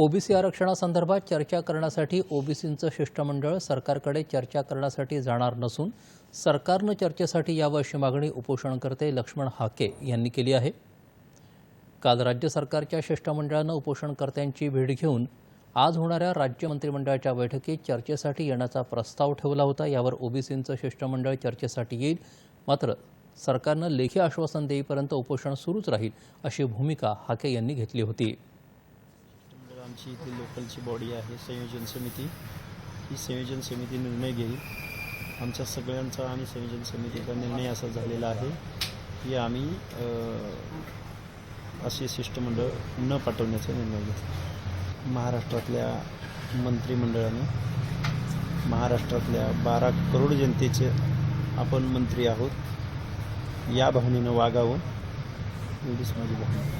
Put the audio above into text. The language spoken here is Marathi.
ओबीसी आरक्षणासंदर्भात चर्चा करण्यासाठी ओबीसींचं शिष्टमंडळ सरकारकडे चर्चा करण्यासाठी जाणार नसून सरकारनं चर्चेसाठी यावं अशी मागणी उपोषणकर्ते लक्ष्मण हाके यांनी केली आहे. काल राज्य सरकारच्या शिष्टमंडळानं उपोषणकर्त्यांची भेट घेऊन आज होणाऱ्या राज्य मंत्रिमंडळाच्या बैठकीत चर्चेसाठी येण्याचा प्रस्ताव ठेवला होता. यावर ओबीसींचं शिष्टमंडळ चर्चेसाठी येईल. मात्र सरकारनं लेखी आश्वासन देईपर्यंत उपोषण सुरूच राहील अशी भूमिका हाके यांनी घेतली होती. आमची इथे लोकलची बॉडी आहे संयोजन समिती. ही संयोजन समिती निर्णय घेईल. आमच्या सगळ्यांचा आणि संयोजन समितीचा निर्णय असा झालेला आहे की आम्ही असे शिष्टमंडळ न पाठवण्याचा निर्णय घेतला महाराष्ट्रातल्या मंत्रिमंडळाने महाराष्ट्रातल्या बारा करोड जनतेचे आपण मंत्री आहोत या भावनेनं वागावं एवढीच माझी भावना